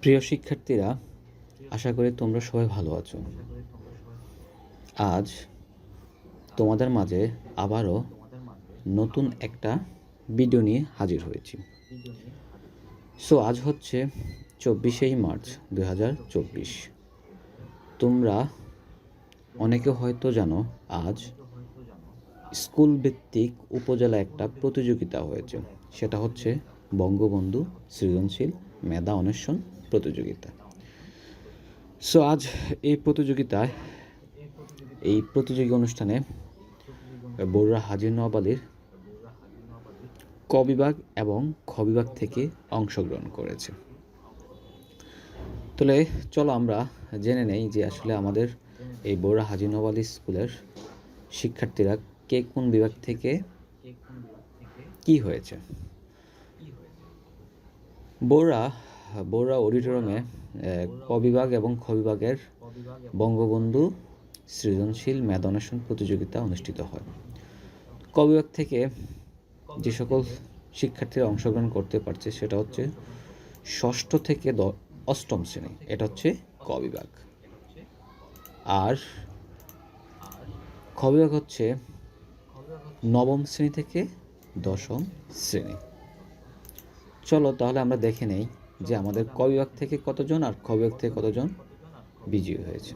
প্রিয় শিক্ষার্থীরা, আশা করি তোমরা সবাই ভালো আছো। আজ তোমাদের মাঝে আবারও নতুন একটা ভিডিও নিয়ে হাজির হয়েছি। সো আজ হচ্ছে চব্বিশেই মার্চ দু হাজার চব্বিশ। তোমরা অনেকে হয়তো জানো, আজ স্কুল ভিত্তিক উপজেলা একটা প্রতিযোগিতা হয়েছে। সেটা হচ্ছে বঙ্গবন্ধু সৃজনশীল মেধা অন্বেষণ প্রতিযোগিতা। সো আজ এই প্রতিযোগিতায়, এই প্রতিযোগী অনুষ্ঠানে বড়ুয়া হাজির নওয়াব আলীর ক বিভাগ এবং খ বিভাগ থেকে অংশগ্রহণ করেছে। তাহলে চলো আমরা জেনে নেই যে আসলে আমাদের এই বড়ুয়া হাজি নওয়াব আলী স্কুলের শিক্ষার্থীরা কে কোন বিভাগ থেকে কি হয়েছে। বৌরা বৌরা অডিটোরিয়ামে আহ, ক বিভাগ এবং খ বিভাগের বঙ্গবন্ধু সৃজনশীল মেধান্বেষণ প্রতিযোগিতা অনুষ্ঠিত হয়। ক বিভাগ থেকে যে সকল শিক্ষার্থীরা অংশগ্রহণ করতে পারছে সেটা হচ্ছে ষষ্ঠ থেকে অষ্টম শ্রেণি। এটা হচ্ছে ক বিভাগ আর খ বিভাগ হচ্ছে নবম শ্রেণি থেকে দশম শ্রেণি। চলো তাহলে আমরা দেখে নেই যে আমাদের ক বিভাগ থেকে কতজন আর খ বিভাগ থেকে কতজন বিজয়ী হয়েছে।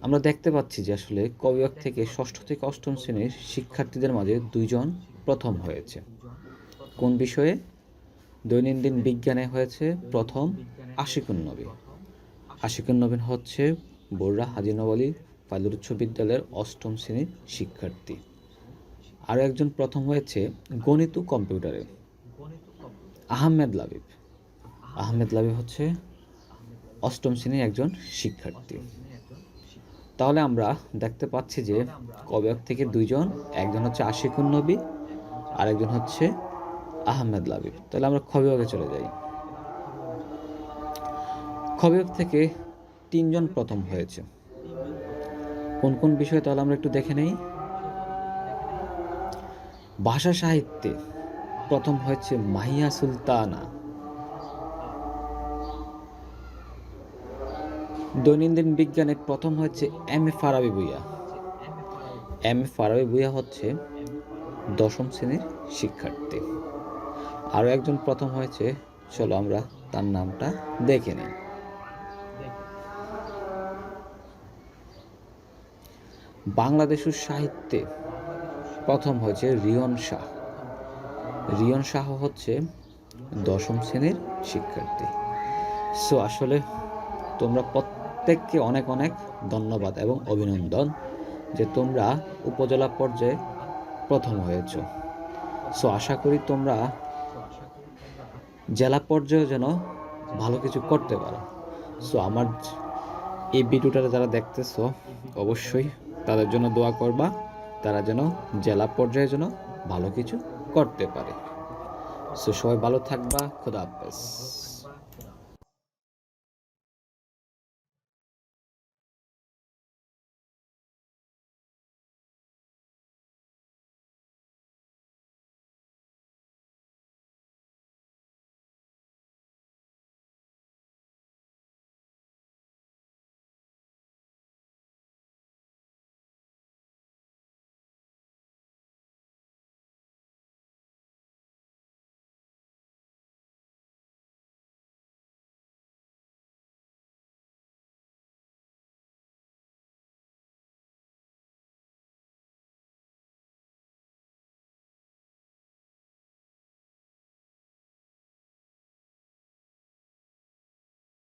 আমরা দেখতে পাচ্ছি যে আসলে ক বিভাগ থেকে ষষ্ঠ থেকে অষ্টম শ্রেণির শিক্ষার্থীদের মাঝে দুইজন প্রথম হয়েছে। কোন বিষয়ে? দৈনন্দিন বিজ্ঞানে হয়েছে প্রথম আশিকুন নবী। আশিকুন নবীন হচ্ছে বড়রা হাজি নবালী পাইলট উচ্চ বিদ্যালয়ের অষ্টম শ্রেণির শিক্ষার্থী। আরও একজন প্রথম হয়েছে গণিত ও কম্পিউটারে। আহমেদ লাবিব। আহমেদ লাবিব হচ্ছে অষ্টম শ্রেণির একজন শিক্ষার্থী। তাহলে আমরা দেখতে পাচ্ছি যে কবেক থেকে দুইজন, একজন হচ্ছে আশিকুন নবী আর একজন হচ্ছে আহমেদ লাবিব। তাহলে আমরা খবিভাগে চলে যাই। খবিভাগ থেকে তিনজন প্রথম হয়েছে। কোন কোন বিষয়ে তাহলে আমরা একটু দেখে নেই? ভাষা সাহিত্যে। প্রথম হয়েছে মাহিয়া সুলতানা। দৈনন্দিন বিজ্ঞানে প্রথম হয়েছে M A Farabi Bhuiya M A Farabi Bhuiya হচ্ছে দশম শ্রেণির শিক্ষার্থী। আরও একজন প্রথম হয়েছে, চলো আমরা তার নামটা দেখে নিই। বাংলাদেশের সাহিত্যে প্রথম হয়েছে রিয়ন শাহ। রিয়ন শাহ হচ্ছে দশম শ্রেণির শিক্ষার্থী। সো আসলে তোমরা প্রত্যেককে অনেক অনেক ধন্যবাদ এবং অভিনন্দন যে তোমরা উপজেলা পর্যায়ে প্রথম হয়েছ। সো আশা করি তোমরা জেলা পর্যায়ে যেন ভালো কিছু করতে পারো। সো আমার এই ভিডিওটা যারা দেখতেছো, অবশ্যই তাদের জন্য দোয়া করবা, তারা যেন জেলা পর্যায়ে যেন ভালো কিছু করতে পারে। সো সবাই ভালো থাকবা খোদা হাফেজ।